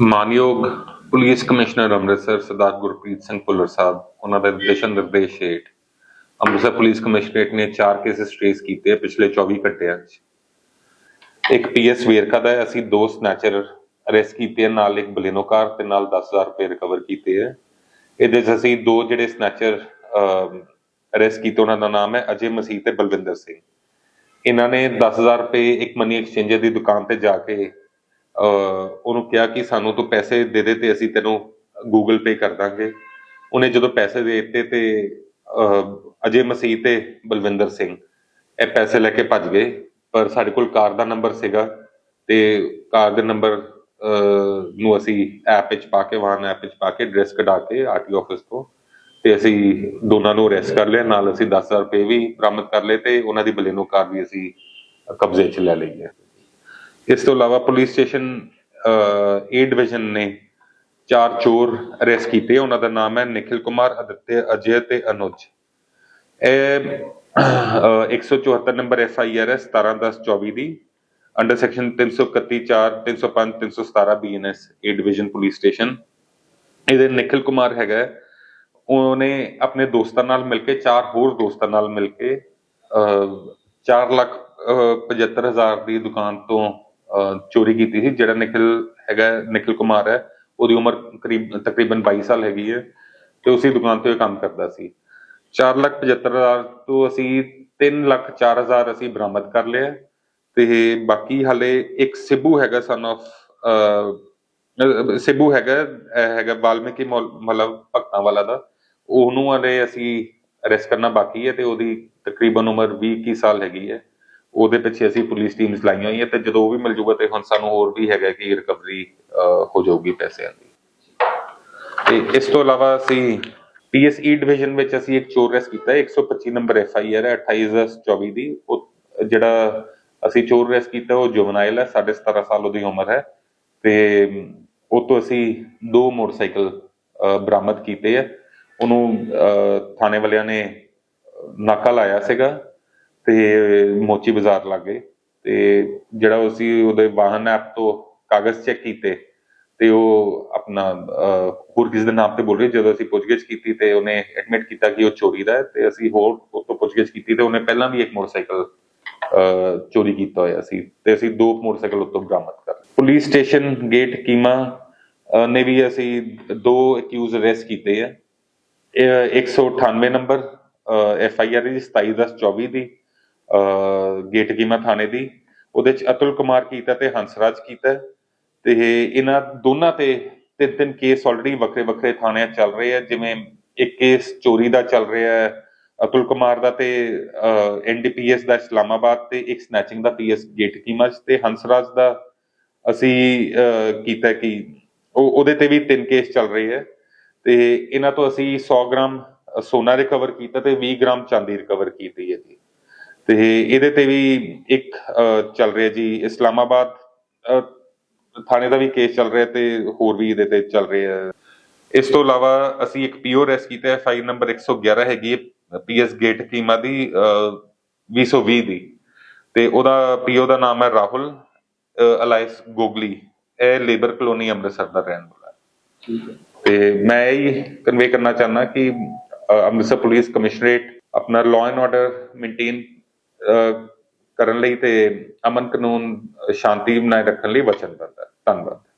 ਮਾਨਯੋਗ police commissioner Amritsar Sardar Gurpreet Singh Bhullar Sahib, ਉਹਨਾਂ ਦੇ ਦਿਸ਼ਾ ਨਿਰਦੇਸ਼ ਹੇਠ ਅੰਮ੍ਰਿਤਸਰ ਪੁਲਿਸ ਕਮਿਸ਼ਨਰੇਟ ਨੇ 4 ਕੇਸਿਸ ਟ੍ਰੇਸ ਕੀਤੇ ਪਿਛਲੇ 24 ਘੰਟਿਆਂ 'ਚ। ਇੱਕ ਪੀਐਸ ਵੇਰਕਾ ਦਾ ਅਸੀਂ ਦੋ ਸਨੈਚਰ ਅਰੈਸਟ ਕੀਤੇ ਨਾਲ ਇੱਕ ਬਲੇਨੋ ਕਾਰ ਤੇ ਨਾਲ 10000 ਰੁਪਏ ਰਿਕਵਰ ਕੀਤੇ ਆ। ਇਹਦੇ 'ਚ ਅਸੀਂ ਦੋ ਜਿਹੜੇ ਸਨੈਚਰ ਅਰੈਸਟ ਕੀਤੇ, ਉਹਨਾਂ ਦਾ ਨਾਮ ਹੈ ਅਜੇ ਮਸੀਹ ਤੇ ਬਲਵਿੰਦਰ ਸਿੰਘ। ਇਹਨਾਂ ਨੇ 10000 ਰੁਪਏ ਇੱਕ ਮਨੀ ਐਕਸਚੇਂਜਰ ਦੀ ਦੁਕਾਨ ਤੇ ਜਾ ਕੇ ਉਹਨੂੰ ਕਿਹਾ ਕਿ ਸਾਨੂੰ ਤੂੰ ਪੈਸੇ ਦੇ ਦੇ ਤੇ ਅਸੀਂ ਤੈਨੂੰ ਗੂਗਲ ਪੇ ਕਰ ਦਾਂਗੇ। ਉਹਨੇ ਜਦੋਂ ਪੈਸੇ ਦੇ ਦਿੱਤੇ ਤੇ ਅਜੇ ਮਸੀਹ ਤੇ ਬਲਵਿੰਦਰ ਸਿੰਘ, ਇਹ ਪੈਸੇ ਲੈ ਕੇ ਭੱਜ ਗਏ। ਪਰ ਸਾਡੇ ਕੋਲ ਕਾਰ ਦਾ ਨੰਬਰ ਸੀਗਾ ਤੇ ਕਾਰ ਦੇ ਨੰਬਰ ਨੂੰ ਅਸੀਂ ਐਪ ਵਿੱਚ ਪਾ ਕੇ, ਵਾਹਨ ਐਪ ਵਿੱਚ ਪਾ ਕੇ ਐਡਰੈਸ ਕਢਾ ਕੇ ਆਰਟੀ ਆਫਿਸ ਤੋਂ ਤੇ ਅਸੀਂ ਦੋਨਾਂ ਨੂੰ ਅਰੈਸਟ ਕਰ ਲਿਆ। ਨਾਲ ਅਸੀਂ 10000 ਰੁਪਏ ਵੀ ਬਰਾਮਦ ਕਰ ਲਏ ਤੇ ਉਹਨਾਂ ਦੀ ਬਲੇਨੋ ਕਾਰ ਵੀ ਅਸੀਂ ਕਬਜ਼ੇ 'ਚ ਲੈ ਲਈ ਹੈ। ਇਸ ਤੋਂ ਇਲਾਵਾ ਪੁਲਿਸ ਸਟੇਸ਼ਨ ਏ ਡਿਵੀਜ਼ਨ ਨੇ ਚਾਰ ਚੋਰ ਅਰੈਸਟ ਕੀਤੇ। ਉਹਨਾਂ ਦਾ ਨਾਮ ਹੈ ਨਿਖਿਲ ਕੁਮਾਰ ਅਦਿੱਤਿਆ ਅਜੇ ਤੇ ਅਨੁਜ। ਇਹ 174 ਨੰਬਰ ਐਫ ਆਈ ਆਰ ਹੈ 171024 ਦੀ। Under section 331 4 305 317 BNS A division police station ਇਹਦੇ ਨਿਖਿਲ ਕੁਮਾਰ ਹੈਗਾ ਉਹਨੇ ਆਪਣੇ ਦੋਸਤਾਂ ਨਾਲ ਮਿਲ ਕੇ ਚਾਰ ਹੋਰ ਦੋਸਤਾਂ ਨਾਲ ਮਿਲ ਕੇ 4 ਲੱਖ ਅਹ, 75 ਹਜ਼ਾਰ ਦੀ ਦੁਕਾਨ ਤੋਂ ਚੋਰੀ ਕੀਤੀ ਸੀ ਜਿਹੜਾ ਨਿਖਿਲ ਹੈਗਾ ਹੈ, ਕੁਮਾਰ ਹੈ ਉਹਦੀ ਉਮਰ ਕਰੀਬ ਤਕਰੀਬਨ 22 ਸਾਲ ਹੈਗੀ ਹੈ ਤੇ ਉਸੇ ਦੁਕਾਨ ਤੇ ਉਹ ਕੰਮ ਕਰਦਾ ਸੀ। 4 ਲੱਖ 75 ਹਜ਼ਾਰ ਤੋਂ ਅਸੀਂ 3 ਲੱਖ 4 ਹਜ਼ਾਰ ਅਸੀਂ ਬਰਾਮਦ ਕਰ ਲਿਆ ਤੇ ਬਾਕੀ ਹਲੇ ਇੱਕ ਸਿੱਬੂ ਹੈਗਾ ਸਨ of ਅਹ ਹੈਗਾ ਹੈਗਾ ਵਾਲਮੀਕੀ ਮਤਲਬ ਭਗਤਾਂ ਵਾਲਾ ਦਾ। ਉਹਨੂੰ ਹਲੇ ਅਸੀਂ ਅਰੈਸਟ ਕਰਨਾ ਬਾਕੀ ਹੈ ਤੇ ਉਹਦੀ ਤਕਰੀਬਨ ਉਮਰ 20 21 ਸਾਲ ਹੈਗੀ ਹੈ। ਉਹਦੇ ਪਿੱਛੇ ਅਸੀਂ ਪੁਲਿਸ ਟੀਮਸ ਲਾਈਆਂ ਹੋਈਆਂ ਤੇ ਜਦੋਂ ਉਹ ਵੀ ਮਿਲ ਜੂਗਾ ਤੇ ਹੁਣ ਸਾਨੂੰ ਹੋਰ ਵੀ ਹੈਗਾ ਕਿ ਰਿਕਵਰੀ ਹੋ ਜਾਊਗੀ ਪੈਸਿਆਂ ਦੀ। ਤੇ ਇਸ ਤੋਂ ਇਲਾਵਾ ਅਸੀਂ ਪੀਐਸਈ ਡਿਵੀਜ਼ਨ ਵਿੱਚ ਅਸੀਂ ਇੱਕ ਚੋਰ ਅਰੈਸਟ ਕੀਤਾ। 125 ਨੰਬਰ ਐਫ ਆਈ ਆਰ ਹੈ 28/24 ਦੀ। ਉਹ, ਜਿਹੜਾ ਅਸੀਂ ਚੋਰ ਅਰੈਸਟ ਕੀਤਾ, ਉਹ ਜੁਵਨਾਈਲ ਹੈ 17.5 ਸਾਲ ਉਹਦੀ ਉਮਰ ਹੈ। ਤੇ ਉਹ ਤੋਂ ਅਸੀਂ ਦੋ ਮੋਟਰਸਾਈਕਲ ਬਰਾਮਦ ਕੀਤੇ ਆ। ਉਹਨੂੰ ਥਾਣੇ ਵਾਲਿਆਂ ਨੇ ਨਾਕਾ ਲਾਇਆ ਸੀਗਾ। ਤੇ ਮੋਚੀ ਬਾਜ਼ਾਰ ਲੱਗੇ ਤੇ ਜਿਹੜਾ ਉਹ ਉਹਦੇ ਵਾਹਨ ਐਪ ਤੋਂ ਕਾਗਜ਼ ਚੈੱਕ ਕੀਤੇ ਤੇ ਉਹ ਆਪਣਾ ਹੋਰ ਕਿਸੇ ਦੇ ਨਾਮ ਤੇ ਬੋਲ ਰਹੀ ਜਦੋਂ ਅਸੀਂ ਪੁੱਛਗਿੱਛ ਕੀਤੀ ਤੇ ਉਹਨੇ ਐਡਮਿਟ ਕੀਤਾ ਕਿ ਉਹ ਚੋਰੀ ਦਾ ਹੈ ਤੇ ਅਸੀਂ ਹੋਰ ਉਸ ਤੋਂ ਪੁੱਛਗਿੱਛ ਕੀਤੀ ਤੇ ਉਹਨੇ ਪਹਿਲਾਂ ਵੀ ਇੱਕ ਮੋਟਰਸਾਈਕਲ ਚੋਰੀ ਕੀਤਾ ਹੋਇਆ ਸੀ ਤੇ ਅਸੀਂ ਦੋ ਮੋਟਰਸਾਈਕਲ ਉੱਤੋਂ ਬਰਾਮਦ ਕਰ ਲਏ। ਪੁਲਿਸ ਸਟੇਸ਼ਨ, ਗੇਟ, ਕੀਮਾ ਨੇ ਵੀ ਅਸੀਂ ਦੋ ਅਕਿਊਜ਼ ਅਰੈਸਟ ਕੀਤੇ ਆ। ਇਹ 198 ਨੰਬਰ ਐਫ ਆਈ ਆਰ ਜੀ 27/10/24 ਦੀ ਗੇਟਕੀਮਾ ਥਾਣੇ ਦੀ। ਉਹਦੇ ਚ ਅਤੁਲ ਕੁਮਾਰ ਕੀਤਾ ਤੇ ਹੰਸਰਾਜ ਕੀਤਾ। ਤੇ ਇਹਨਾਂ ਦੋਨਾਂ ਤੇ ਤਿੰਨ ਤਿੰਨ ਕੇਸ ਆਲਰੇਡੀ ਵੱਖਰੇ ਵੱਖਰੇ ਥਾਣਿਆਂ ਚੱਲ ਰਹੇ ਆ। ਜਿਵੇਂ ਇੱਕ ਕੇਸ ਚੋਰੀ ਦਾ ਚੱਲ ਰਿਹਾ ਹੈ, ਅਤੁਲ ਕੁਮਾਰ ਦਾ ਤੇ ਐਨਡੀਪੀਐਸ ਦਾ ਇਸਲਾਮਾਬਾਦ ਤੇ, ਇੱਕ ਸਨੈਚਿੰਗ ਦਾ ਪੀਐਸ ਗੇਟ ਕੀਮਾ 'ਚ ਤੇ ਹੰਸਰਾਜ ਦਾ ਅਸੀਂ ਕੀਤਾ ਕਿ ਉਹ, ਉਹਦੇ ਤੇ ਵੀ ਤਿੰਨ ਕੇਸ ਚੱਲ ਰਹੇ ਹੈ ਤੇ ਇਹਨਾਂ ਤੋਂ ਅਸੀਂ 100 ਗ੍ਰਾਮ ਸੋਨਾ ਰਿਕਵਰ ਕੀਤਾ ਤੇ 20 ਗ੍ਰਾਮ ਚਾਂਦੀ ਰਿਕਵਰ ਕੀਤੀ ਹੈ ਜੀ। ਤੇ ਇਹਦੇ ਤੇ ਵੀ ਇੱਕ ਚੱਲ ਰਿਹਾ ਜੀ ਇਸਲਾਮਾਬਾਦ ਥਾਣੇ ਦਾ ਵੀ ਕੇਸ ਚੱਲ ਰਿਹਾ ਤੇ ਹੋਰ ਵੀ ਇਹਦੇ ਤੇ ਚੱਲ ਰਹੇ ਇਸ ਤੋਂ ਇਲਾਵਾ ਅਸੀਂ ਇੱਕ ਪੀਓ ਰੈਸ ਕੀਤਾ ਹੈ ਫਾਈਲ ਨੰਬਰ 111 ਹੈਗੀ ਪੀਐਸ ਗੇਟ ਕੀਮਾ ਦੀ ਅਹ, 220 ਦੀ। ਤੇ ਉਹਦਾ ਪੀਓ ਦਾ ਨਾਮ ਹੈ ਰਾਹੁਲ ਅਲਾਈਸ ਗੋਗਲੀ। ਇਹ ਲੇਬਰ ਕਲੋਨੀ ਅੰਮ੍ਰਿਤਸਰ ਦਾ ਰਹਿਣ ਵਾਲਾ ਹੈ। ਠੀਕ ਹੈ। ਤੇ ਮੈਂ ਇਹ ਕਨਵੇ ਕਰਨਾ ਚਾਹੁੰਦਾ ਕਿ ਅੰਮ੍ਰਿਤਸਰ ਪੁਲਿਸ ਕਮਿਸ਼ਨਰੇਟ ਆਪਣਾ ਲਾਅ ਐਂਡ ਆਰਡਰ ਮੇਨਟੇਨ ਕਰਨ ਲਈ ਤੇ ਅਮਨ ਕਾਨੂੰਨ ਸ਼ਾਂਤੀ ਬਣਾਏ ਰੱਖਣ ਲਈ ਵਚਨਬੱਧ ਹੈ। ਧੰਨਵਾਦ।